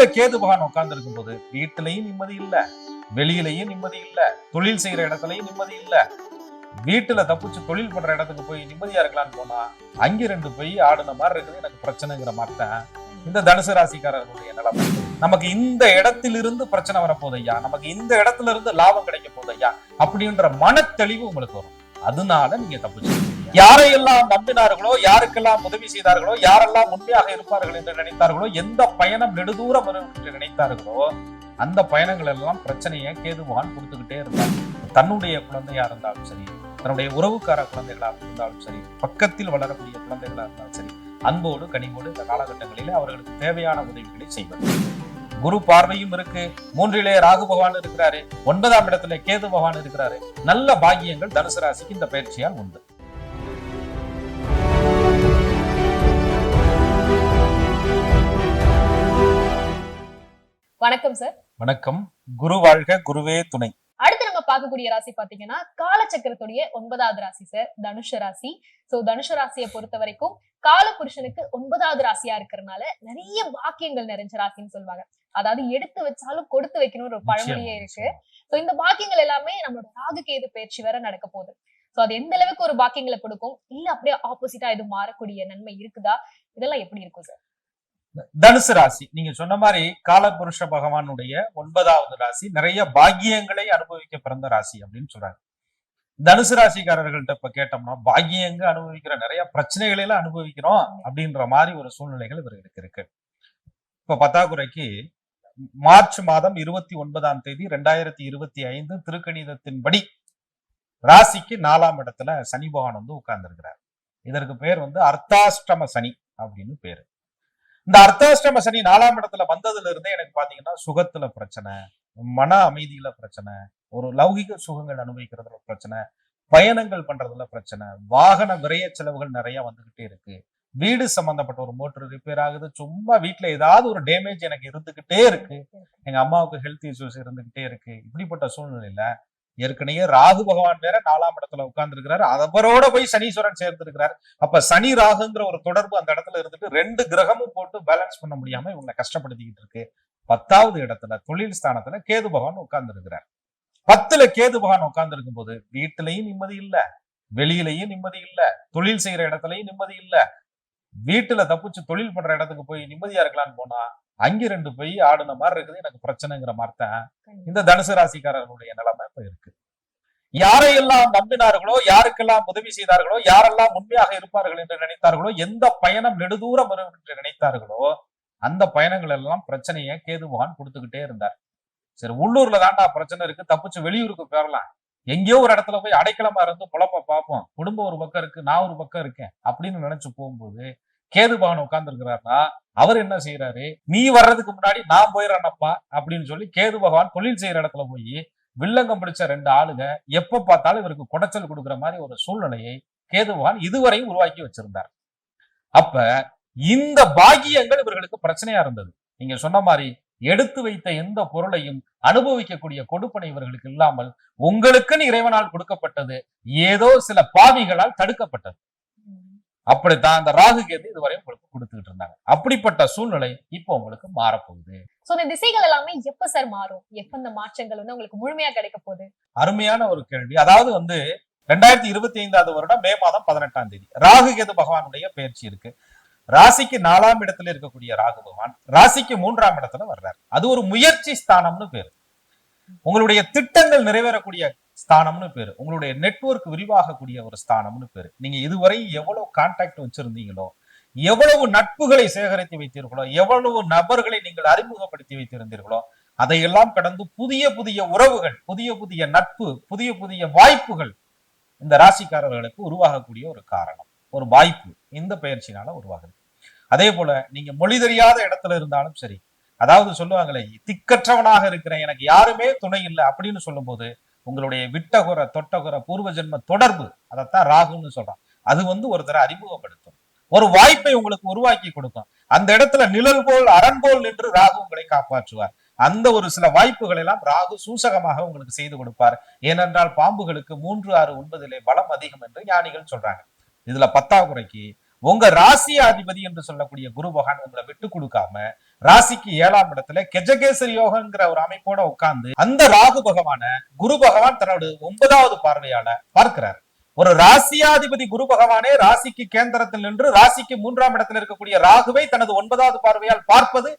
பத்துல கேது பகவான் உட்கார்ந்து இருக்கும் போது வீட்டுலயும் நிம்மதி இல்ல வெளியிலயும் நிம்மதி இல்ல தொழில் செய்யற இடத்துலயும் நிம்மதி இல்ல. வீட்டுல தப்பிச்சு தொழில் பண்ற இடத்துக்கு போய் நிம்மதியா இருக்கலாம்னு போனா அங்க ரெண்டு போய் ஆடுன மாதிரி இருக்குது எனக்கு பிரச்சனைங்கிற மாதிரி தான் இந்த தனுசு ராசிக்காரர்களுடைய நிலைமை. நமக்கு இந்த இடத்திலிருந்து பிரச்சனை வரப்போது ஐயா. நமக்கு இந்த இடத்துல இருந்து லாபம் கிடைக்க போகுது ஐயா. அப்படின்ற மனத்தெளிவு உங்களுக்கு வரும். அதனால நீங்க தப்பிச்சு யாரையெல்லாம் நம்பினார்களோ யாருக்கெல்லாம் உதவி செய்தார்களோ யாரெல்லாம் உண்மையாக இருப்பார்கள் என்று நினைத்தார்களோ எந்த பயணம் நெடுதூரம் வரும் என்று நினைத்தார்களோ அந்த பயணங்கள் எல்லாம் பிரச்சனையை கேதுவான் கொடுத்துக்கிட்டே இருந்தார் தன்னுடைய குழந்தையா இருந்தாலும் சரி தன்னுடைய உறவுக்கார குழந்தைகளாக இருந்தாலும் சரி பக்கத்தில் வளரக்கூடிய குழந்தைகளா இருந்தாலும் சரி அன்போடு கனிவோடு இந்த காலகட்டங்களிலே அவர்களுக்கு தேவையான உதவிகளை செய்வது குரு பார்வையும் இருக்கு. மூன்றிலே ராகு பகவான் இருக்கிறாரு. ஒன்பதாம் இடத்துல கேது பகவான் இருக்கிறாரு. நல்ல பாக்கியங்கள் தனுசு ராசிக்கு இந்த பயிற்சியால் உண்டு. வணக்கம் சார் வணக்கம். குரு வாழ்க குருவே துணை. அடுத்து நம்ம பார்க்கக்கூடிய ராசி பாத்தீங்கன்னா காலச்சக்கரத்துடைய ஒன்பதாவது ராசி சார் தனுஷ ராசி. சோ தனுஷ ராசியை பொறுத்த வரைக்கும் கால புருஷனுக்கு ஒன்பதாவது ராசியா இருக்கிறதுனால நிறைய பாக்கியங்கள் நிறைஞ்ச ராசின்னு சொல்லுவாங்க. அதாவது எடுத்து வச்சாலும் கொடுத்து வைக்கணும்னு ஒரு பழமொழியே இருக்கு. சோ இந்த பாக்கியங்கள் எல்லாமே நம்மளோட ராகு கேது பயிற்சி வேற நடக்க போகுது. சோ அது எந்த அளவுக்கு ஒரு பாக்கியங்களை கொடுக்கும்? இல்ல அப்படியே ஆப்போசிட்டா இது மாறக்கூடிய நன்மை இருக்குதா? இதெல்லாம் எப்படி இருக்கும் சார் தனுசு ராசி. நீங்க சொன்ன மாதிரி காலபுருஷ பகவானுடைய ஒன்பதாவது ராசி. நிறைய பாக்கியங்களை அனுபவிக்க பிறந்த ராசி அப்படின்னு சொல்றாங்க தனுசு ராசிக்காரர்கள்ட்ட இப்ப கேட்டோம்னா பாக்கியங்க அனுபவிக்கிற நிறைய பிரச்சனைகளை எல்லாம் அனுபவிக்கிறோம் அப்படின்ற மாதிரி ஒரு சூழ்நிலைகள் இவர்களுக்கு இருக்கு. இப்ப பத்தாக்குறைக்கு மார்ச் மாதம் இருபத்தி ஒன்பதாம் தேதி ரெண்டாயிரத்தி இருபத்தி ஐந்து திருக்கணிதத்தின்படி ராசிக்கு நாலாம் இடத்துல சனி பகவான் வந்து உட்கார்ந்திருக்கிறார். இதற்கு பேர் வந்து அர்த்தாஷ்டம சனி அப்படின்னு பேரு. இந்த அர்த்தாஷ்டம சனி நாலாம் இடத்துல வந்ததுல இருந்தே எனக்கு பாத்தீங்கன்னா சுகத்துல பிரச்சனை மன அமைதியில பிரச்சனை ஒரு லௌகிக சுகங்கள் அனுபவிக்கிறதுல பிரச்சனை பயணங்கள் பண்றதுல பிரச்சனை வாகன விரைய செலவுகள் நிறைய வந்துகிட்டே இருக்கு. வீடு சம்பந்தப்பட்ட ஒரு மோட்டர் ரிப்பேர் ஆகுது சும்மா வீட்டுல ஏதாவது ஒரு டேமேஜ் எனக்கு இருந்துகிட்டே இருக்கு. எங்க அம்மாவுக்கு ஹெல்த் இஷ்யூஸ் இருந்துகிட்டே இருக்கு. இப்படிப்பட்ட சூழ்நிலையில ஏற்கனவே ராகு பகவான் வேற நாலாம் இடத்துல உட்கார்ந்து இருக்கிறாரு அவரோட போய் சனீஸ்வரன் சேர்ந்து இருக்கிறார் அப்ப சனி ராகுங்கிற ஒரு தொடர்பு அந்த இடத்துல இருந்துட்டு ரெண்டு கிரகமும் போட்டு பேலன்ஸ் பண்ண முடியாம இவங்களை கஷ்டப்படுத்திக்கிட்டு இருக்கு. பத்தாவது இடத்துல தொழில் ஸ்தானத்துல கேது பகவான் உட்கார்ந்து இருக்கிறார் பத்துல கேது பகவான் உட்கார்ந்து இருக்கும் போது வீட்டுலயும் நிம்மதி இல்ல. வெளியிலயும் நிம்மதி இல்ல. தொழில் செய்யற இடத்துலயும் நிம்மதி இல்ல. வீட்டுல தப்பிச்சு தொழில் பண்ற இடத்துக்கு போய் நிம்மதியா இருக்கலாம்னு போனா அங்க ரெண்டு போய் ஆடுன மாதிரி இருக்குது. எனக்கு பிரச்சனைங்கிற மாதிரி தான். இந்த தனுசு ராசிக்காரர்களுடைய நிலைமை இப்ப இருக்கு. யாரையெல்லாம் நம்பினார்களோ யாருக்கெல்லாம் உதவி செய்தார்களோ யாரெல்லாம் உண்மையாக இருப்பார்கள் என்று நினைத்தார்களோ எந்த பயணம் நெடுதூரம் வரும் என்று நினைத்தார்களோ அந்த பயணங்கள் எல்லாம் பிரச்சனையை கேதுபகான் கொடுத்துக்கிட்டே இருந்தார். சரி உள்ளூர்ல தாண்டா பிரச்சனை இருக்கு தப்பிச்சு வெளியூருக்கு போயிடலாம் எங்கேயோ ஒரு இடத்துல போய் அடைக்கலமா இருந்து பொழப்ப பார்ப்போம். குடும்பம் ஒரு பக்கம் இருக்கு நான் ஒரு பக்கம் இருக்கேன் அப்படின்னு நினைச்சு போகும்போது கேது பகவான் உட்கார்ந்து இருக்கிறாருன்னா அவர் என்ன செய்யறாரு நீ வர்றதுக்கு முன்னாடி நான் போயிடறேனப்பா அப்படின்னு சொல்லி கேது பகவான் தொழில் செய்யற இடத்துல போய் வில்லங்கம் பிடிச்ச ரெண்டு ஆளுங்க எப்ப பார்த்தாலும் இவருக்கு குடைச்சல் கொடுக்குற மாதிரி ஒரு சூழ்நிலையை கேதுவான் இதுவரையும் உருவாக்கி வச்சிருந்தார். அப்ப இந்த பாகியங்கள் இவர்களுக்கு பிரச்சனையா இருந்தது. நீங்க சொன்ன மாதிரி எடுத்து வைத்த எந்த பொருளையும் அனுபவிக்கக்கூடிய கொடுப்பனை இவர்களுக்கு இல்லாமல் உங்களுக்குன்னு இறைவனால் கொடுக்கப்பட்டது ஏதோ சில பாவிகளால் தடுக்கப்பட்டது. அப்படித்தான் அந்த ராகு கேது இதுவரை உங்களுக்கு கொடுத்துக்கிட்டு இருந்தாங்க. அப்படிப்பட்ட சூழ்நிலை இப்போ உங்களுக்கு மாறப்போகுது. சோ இந்த திசைகள் எல்லாமே எப்ப சார் மாறும்? எப்ப இந்த மாற்றங்கள் வந்து உங்களுக்கு முழுமையா கிடைக்க போகுது? அருமையான ஒரு கேள்வி. அதாவது வந்து ரெண்டாயிரத்தி இருபத்தி ஐந்தாவது வருடம் மே மாதம் பதினெட்டாம் தேதி. ராகு கேது பகவானுடைய பயிற்சி இருக்கு. ராசிக்கு நாலாம் இடத்துல இருக்கக்கூடிய ராகு பகவான் ராசிக்கு மூன்றாம் இடத்துல வர்றார். அது ஒரு முயற்சி ஸ்தானம்னு பேரு. உங்களுடைய திட்டங்கள் நிறைவேறக்கூடிய ஸ்தானம்னு பேரு. உங்களுடைய நெட்வொர்க் விரிவாகக்கூடிய ஒரு ஸ்தானம்னு பேரு. நீங்க இதுவரை எவ்வளவு கான்டாக்ட் வச்சிருந்தீங்களோ எவ்வளவு நட்புகளை சேகரித்து வைத்தீர்களோ எவ்வளவு நபர்களை நீங்கள் அறிமுகப்படுத்தி வைத்திருந்தீர்களோ அதையெல்லாம் கடந்து புதிய புதிய உறவுகள் புதிய புதிய நட்பு புதிய புதிய வாய்ப்புகள் இந்த ராசிக்காரர்களுக்கு உருவாகக்கூடிய ஒரு காரணம் ஒரு வாய்ப்பு. இந்த பயிற்சினால உருவாகுது. அதே போல நீங்க மொழி தெரியாத இடத்துல இருந்தாலும் சரி அதாவது சொல்லுவாங்களே திக்கற்றவனாக இருக்கிறேன் எனக்கு யாருமே துணை இல்லை அப்படின்னு சொல்லும்போது உங்களுடைய விட்டகுர தொட்டகுற பூர்வ ஜென்ம தொடர்பு அதைத்தான் ராகுன்னு சொல்றான். அது வந்து ஒருத்தரை அறிமுகப்படுத்தும். ஒரு வாய்ப்பை உங்களுக்கு உருவாக்கி கொடுக்கும். அந்த இடத்துல நிழல் போல் அரண் போல் நின்று ராகு உங்களை காப்பாற்றுவார். அந்த ஒரு சில வாய்ப்புகள் எல்லாம் ராகு சூசகமாக உங்களுக்கு செய்து கொடுப்பார். ஏனென்றால் பாம்புகளுக்கு மூன்று ஆறு ஒன்பதிலே பலம் அதிகம் என்று ஞானிகள் சொல்றாங்க. இதுல பத்தாம் குறைக்கு உங்க ராசியாதிபதி என்று சொல்லக்கூடிய குரு பகவான் உங்களை விட்டு கொடுக்காம ராசிக்கு ஏழாம் இடத்துல கெஜகேசரி யோகங்கிற ஒரு அமைப்போட உட்கார்ந்து அந்த ராகு பகவான குரு பகவான் தன்னோட ஒன்பதாவது பார்வையால பார்க்கிறார். ஒரு ராசியாதிபதி குரு பகவானே ராசிக்கு கேந்திரத்தில் நின்று ராசிக்கு மூன்றாம் இடத்தில் இருக்கக்கூடிய ராகுவை தனது ஒன்பதாவது பார்வையால் பார்ப்பது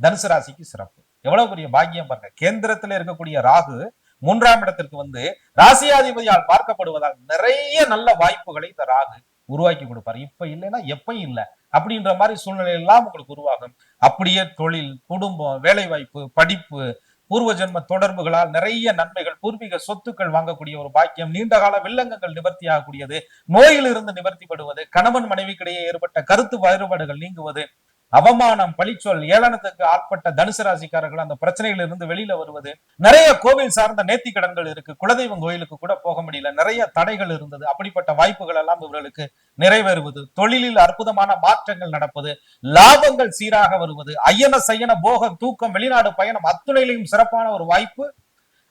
தனுசு ராசிக்கு சிறப்பு. எவ்வளவு பெரிய பாக்கியம் பாருங்க. கேந்திரத்தில் இருக்கக்கூடிய ராகு மூன்றாம் இடத்திற்கு வந்து ராசியாதிபதியால் பார்க்கப்படுவதால் நிறைய நல்ல வாய்ப்புகளை இந்த ராகு உருவாக்கி கொடுப்பாரு. இப்ப இல்லைன்னா எப்பயும் இல்லை. அப்படின்ற மாதிரி சூழ்நிலை எல்லாம் உங்களுக்கு உருவாகும். அப்படியே தொழில் குடும்பம் வேலைவாய்ப்பு படிப்பு பூர்வ ஜென்ம தொடர்புகளால் நிறைய நன்மைகள் பூர்வீக சொத்துக்கள் வாங்கக்கூடிய ஒரு பாக்கியம் நீண்ட கால வில்லங்கங்கள் நிவர்த்தி ஆகக்கூடியது நோயிலிருந்து நிவர்த்திப்படுவது கணவன் மனைவிக்கிடையே ஏற்பட்ட கருத்து வேறுபாடுகள் நீங்குவது அவமானம் பழிச்சொல் ஏளனத்துக்கு ஆட்பட்ட தனுசு ராசிக்காரர்கள் அந்த பிரச்சனையில இருந்து வெளியில வருவது. நிறைய கோவில் சார்ந்த நேர்த்தி கடன்கள் இருக்கு. குலதெய்வம் கோயிலுக்கு கூட போக முடியல. நிறைய தடைகள் இருந்தது. அப்படிப்பட்ட வாய்ப்புகள் எல்லாம் இவர்களுக்கு நிறைவேறுவது. தொழிலில் அற்புதமான மாற்றங்கள் நடப்பது. லாபங்கள் சீராக வருவது. ஐயன சையன போக தூக்கம் வெளிநாடு பயணம் அத்துணையிலையும் சிறப்பான ஒரு வாய்ப்பு.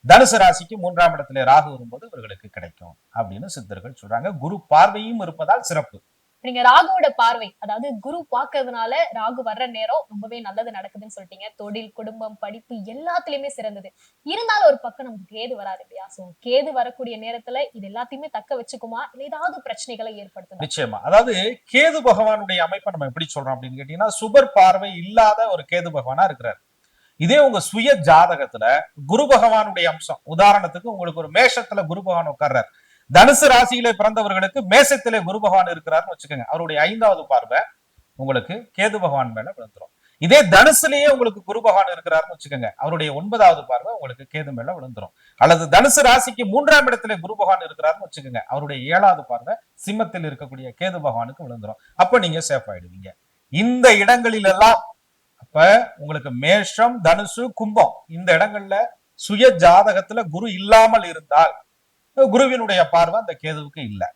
தனுசு ராசிக்கு மூன்றாம் இடத்திலே ராகு வரும்போது இவர்களுக்கு கிடைக்கும் அப்படின்னு சித்தர்கள் சொல்றாங்க. குரு பார்வையும் இருப்பதால் சிறப்பு. நீங்க ராகுவோட பார்வை அதாவது குரு பாக்குறதுனால ராகு வர்ற நேரம் ரொம்பவே நல்லது நடக்குதுன்னு சொல்லிட்டீங்க. தொழில் குடும்பம் படிப்பு எல்லாத்துலயுமே சிறந்தது. இருந்தாலும் ஒரு பக்கம் நமக்கு கேது வராது இல்லையா? சோ கேது வரக்கூடிய நேரத்துல இது எல்லாத்தையுமே தக்க வச்சுக்குமா? இல்ல ஏதாவது பிரச்சனைகளை ஏற்படுத்தும் நிச்சயமா. அதாவது கேது பகவானுடைய அமைப்பை நம்ம எப்படி சொல்றோம் அப்படின்னு கேட்டீங்கன்னா சுபர் பார்வை இல்லாத ஒரு கேது பகவானா இருக்கிறார். இதே உங்க சுய ஜாதகத்துல குரு பகவானுடைய அம்சம். உதாரணத்துக்கு உங்களுக்கு ஒரு மேஷத்துல குரு பகவான் உட்கார்றாரு. தனுசு ராசியிலே பிறந்தவர்களுக்கு மேசத்திலே குரு பகவான் இருக்கிறாருன்னு வச்சுக்கோங்க. அவருடைய ஐந்தாவது பார்வை உங்களுக்கு கேது பகவான் மேல விழுந்துரும். இதே தனுசுலயே உங்களுக்கு குரு பகவான் இருக்கிறாருன்னு வச்சுக்கோங்க. அவருடைய ஒன்பதாவது பார்வை உங்களுக்கு கேது மேல விழுந்துரும். அல்லது தனுசு ராசிக்கு மூன்றாம் இடத்துல குரு பகவான் இருக்கிறார்னு வச்சுக்கோங்க. அவருடைய ஏழாவது பார்வை சிம்மத்தில் இருக்கக்கூடிய கேது பகவானுக்கு விழுந்துரும். அப்ப நீங்க சேஃப் ஆயிடுவீங்க. இந்த இடங்களில் எல்லாம் அப்ப உங்களுக்கு மேஷம் தனுசு கும்பம் இந்த இடங்கள்ல சுய ஜாதகத்துல குரு இல்லாமல் இருந்தால் குருவினுடைய பார்வை அந்த கேதுவுக்கு இல்லை.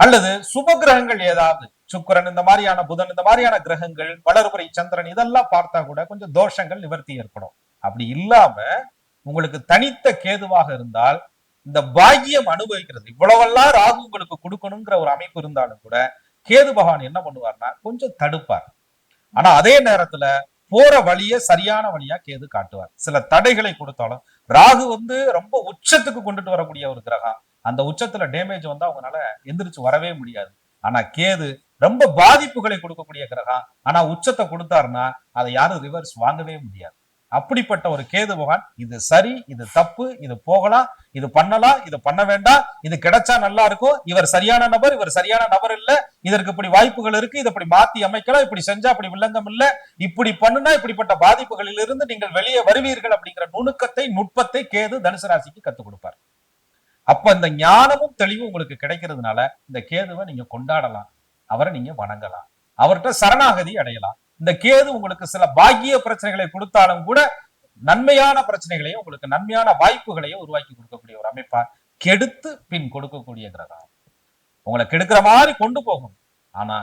அல்லது சுப கிரகங்கள் ஏதாவது சுக்கரன் இந்த மாதிரியான புதன் இந்த மாதிரியான கிரகங்கள் வளர்புரை சந்திரன் இதெல்லாம் பார்த்தா கூட கொஞ்சம் தோஷங்கள் நிவர்த்தி ஏற்படும். அப்படி இல்லாம உங்களுக்கு தனித்த கேதுவாக இருந்தால் இந்த பாக்கியம் அனுபவிக்கிறது. இவ்வளவெல்லாம் ராகு உங்களுக்கு கொடுக்கணுங்கிற ஒரு அமைப்பு இருந்தாலும் கூட கேது பகவான் என்ன பண்ணுவார்னா கொஞ்சம் தடுப்பார். ஆனா அதே நேரத்துல போற வழிய சரியான வழியா கேது காட்டுவார். சில தடைகளை கொடுத்தாலும் ராகு வந்து ரொம்ப உச்சத்துக்கு கொண்டுட்டு வரக்கூடிய ஒரு கிரகம். அந்த உச்சத்துல டேமேஜ் வந்தா அவங்களால எந்திரிச்சு வரவே முடியாது. ஆனா கேது ரொம்ப பாதிப்புகளை கொடுக்கக்கூடிய கிரகம். ஆனா உச்சத்தை கொடுத்தாருன்னா அதை யாரும் ரிவர்ஸ் வாங்கவே முடியாது. அப்படிப்பட்ட ஒரு கேது பகவான் இது சரி இது தப்பு இது போகலாம் இது பண்ணலாம் இது பண்ண வேண்டாம் இது கிடைச்சா நல்லா இருக்கும். இவர் சரியான நபர் இவர் சரியான நபர் இல்ல. இதற்கு இப்படி வாய்ப்புகள் இருக்கு இதை இப்படி மாத்தி அமைக்கலாம் இப்படி செஞ்சா அப்படி வில்லங்கம் இல்ல. இப்படி பண்ணுனா இப்படிப்பட்ட பாதிப்புகளில் இருந்து நீங்கள் வெளியே வருவீர்கள் அப்படிங்கிற நுணுக்கத்தை நுட்பத்தை கேது தனுசு ராசிக்கு கத்துக் கொடுப்பார். அப்ப இந்த ஞானமும் தெளிவும் உங்களுக்கு கிடைக்கிறதுனால இந்த கேதுவை நீங்க கொண்டாடலாம். அவரை நீங்க வணங்கலாம். அவர்கிட்ட சரணாகதி அடையலாம். இந்த கேது உங்களுக்கு சில பாக்கிய பிரச்சனைகளை கொடுத்தாலும் கூட நன்மையான பிரச்சனைகளையும் உங்களுக்கு நன்மையான வாய்ப்புகளையும் உருவாக்கி கொடுக்கக்கூடிய ஒரு அமைப்பா கெடுத்து பின் கொடுக்கக்கூடிய கிரகம் உங்களை கெடுக்கிற மாதிரி கொண்டு போகும். ஆனா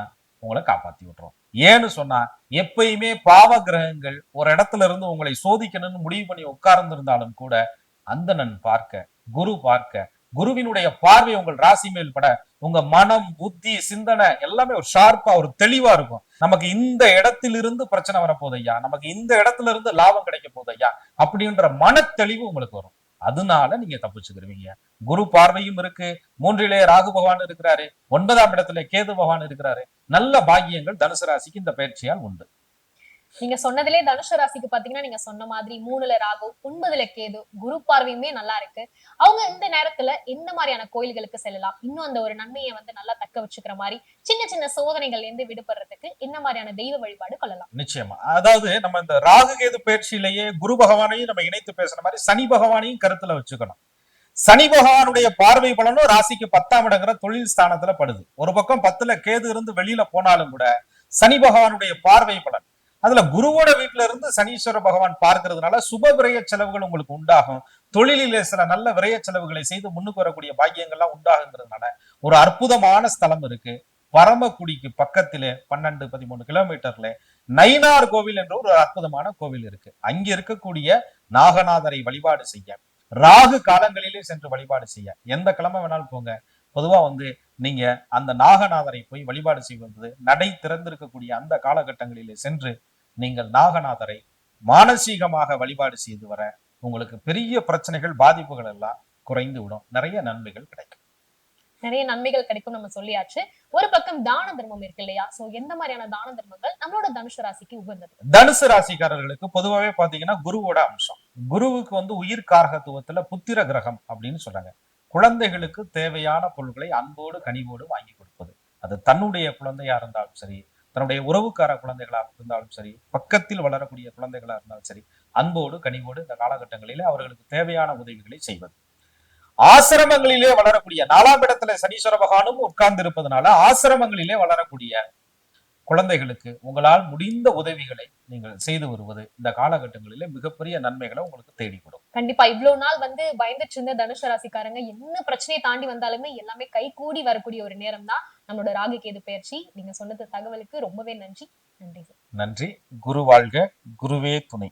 உங்களை காப்பாத்தி விட்டுரும். ஏன்னு சொன்னா எப்பயுமே பாவ கிரகங்கள் ஒரு இடத்துல இருந்து உங்களை சோதிக்கணும்னு முடிவு பண்ணி உட்கார்ந்திருந்தாலும் கூட அந்தணன் பார்க்க குரு பார்க்க குருவினுடைய பார்வை உங்கள் ராசி மேல் பட உங்க மனம் புத்தி சிந்தனை எல்லாமே ஒரு ஷார்ப்பா ஒரு தெளிவா இருக்கும். நமக்கு இந்த இடத்திலிருந்து பிரச்சனை வரப்போகுது ஐயா. நமக்கு இந்த இடத்துல இருந்து லாபம் கிடைக்க போகுது ஐயா. அப்படின்ற மனத்தெளிவு உங்களுக்கு வரும். அதனால நீங்க தப்பிச்சுக்கிருவீங்க குரு பார்வையும் இருக்கு. மூன்றிலே ராகு பகவான் இருக்கிறாரு. ஒன்பதாம் இடத்துல கேது பகவான் இருக்கிறாரு. நல்ல பாக்கியங்கள் தனுசு ராசிக்கு இந்த பயிற்சியால் உண்டு. நீங்க சொன்னதுலே தனுஷ ராசிக்கு பாத்தீங்கன்னா நீங்க சொன்ன மாதிரி மூணுல ராகு ஒன்பதுல கேது குரு பார்வையுமே நல்லா இருக்கு. அவங்க இந்த நேரத்துல எந்த மாதிரியான கோயில்களுக்கு செல்லலாம்? இன்னும் அந்த ஒரு நன்மையை வந்து நல்லா தக்க வச்சுக்கிற மாதிரி சின்ன சின்ன சோதனைகள்ல இருந்து விடுபடுறதுக்கு என்ன மாதிரியான தெய்வ வழிபாடு கொள்ளலாம்? நிச்சயமா. அதாவது நம்ம இந்த ராகு கேது பயிற்சியிலேயே குரு பகவானையும் நம்ம இணைத்து பேசுற மாதிரி சனி பகவானையும் கருத்துல வச்சுக்கணும். சனி பகவானுடைய பார்வை பலனும் ராசிக்கு பத்தாம் இடங்கிற தொழில் ஸ்தானத்துல படுது. ஒரு பக்கம் பத்துல கேது இருந்து வெளியில போனாலும் கூட சனி பகவானுடைய பார்வை பலன் அதுல குருவோட வீட்டுல இருந்து சனீஸ்வர பகவான் பார்க்கறதுனால சுப விரய செலவுகள் உங்களுக்கு உண்டாகும். தொழிலிலே சில நல்ல விரய செலவுகளை செய்து முன்னுக்கு வரக்கூடிய பாக்கியங்கள்லாம் உண்டாகுங்கிறதுனால ஒரு அற்புதமான ஸ்தலம் இருக்கு. பரமக்குடிக்கு பக்கத்திலே பன்னெண்டு பதிமூணு கிலோமீட்டர்ல நயினார் கோவில் என்ற ஒரு அற்புதமான கோவில் இருக்கு. அங்க இருக்கக்கூடிய நாகநாதரை வழிபாடு செய்ய ராகு காலங்களிலே சென்று வழிபாடு செய்ய. எந்த கிழமை வேணாலும் போங்க. பொதுவா வந்து நீங்க அந்த நாகநாதரை போய் வழிபாடு செய்வது நடை திறந்திருக்கக்கூடிய அந்த காலகட்டங்களிலே சென்று நீங்கள் நாகநாதரை மானசீகமாக வழிபாடு செய்து வர உங்களுக்கு பெரிய பிரச்சனைகள் பாதிப்புகள் எல்லாம் குறைந்து விடும். நிறைய நன்மைகள் கிடைக்கும். நிறைய நன்மைகள் கிடைக்கும் நம்ம சொல்லியாச்சு. ஒரு பக்கம் தான தர்மம் இருக்கு இல்லையா? சோ எந்த மாதிரியான தான தர்மங்கள் நம்மளோட தனுஷ ராசிக்கு உகந்தது? தனுசு ராசிக்காரர்களுக்கு பொதுவாகவே பாத்தீங்கன்னா குருவோட அம்சம். குருவுக்கு வந்து உயிர் காரகத்துவத்துல புத்திர கிரகம் அப்படின்னு சொல்றாங்க. குழந்தைகளுக்கு தேவையான பொருட்களை அன்போடு கனிவோடு வாங்கி கொடுப்பது. அது தன்னுடைய குழந்தையா இருந்தாலும் சரி தன்னுடைய உறவுக்கார குழந்தைகளாக இருந்தாலும் சரி பக்கத்தில் வளரக்கூடிய குழந்தைகளா இருந்தாலும் சரி அன்போடு கனிவோடு இந்த காலகட்டங்களிலே அவர்களுக்கு தேவையான உதவிகளை செய்வது. ஆசிரமங்களிலே வளரக்கூடிய நாலாம் இடத்துல சனீஸ்வர பகவானும் உட்கார்ந்து இருப்பதனால ஆசிரமங்களிலே வளரக்கூடிய குழந்தைகளுக்கு உங்களால் முடிந்த உதவிகளை நீங்கள் செய்து வருவது இந்த காலகட்டங்களிலே மிகப்பெரிய நன்மைகளை உங்களுக்கு தேடி கொடுக்கும். கண்டிப்பா இவ்வளவு நாள் வந்து பயந்துட்டு இருந்த தனுஷ ராசிக்காரங்க என்ன பிரச்சனையை தாண்டி வந்தாலுமே எல்லாமே கை கூடி வரக்கூடிய ஒரு நேரம் தான் நம்மளோட ராகு கேது பயிற்சி. நீங்க சொன்னது தகவலுக்கு ரொம்பவே நன்றி. நன்றி நன்றி. குரு வாழ்க. குருவே துணை.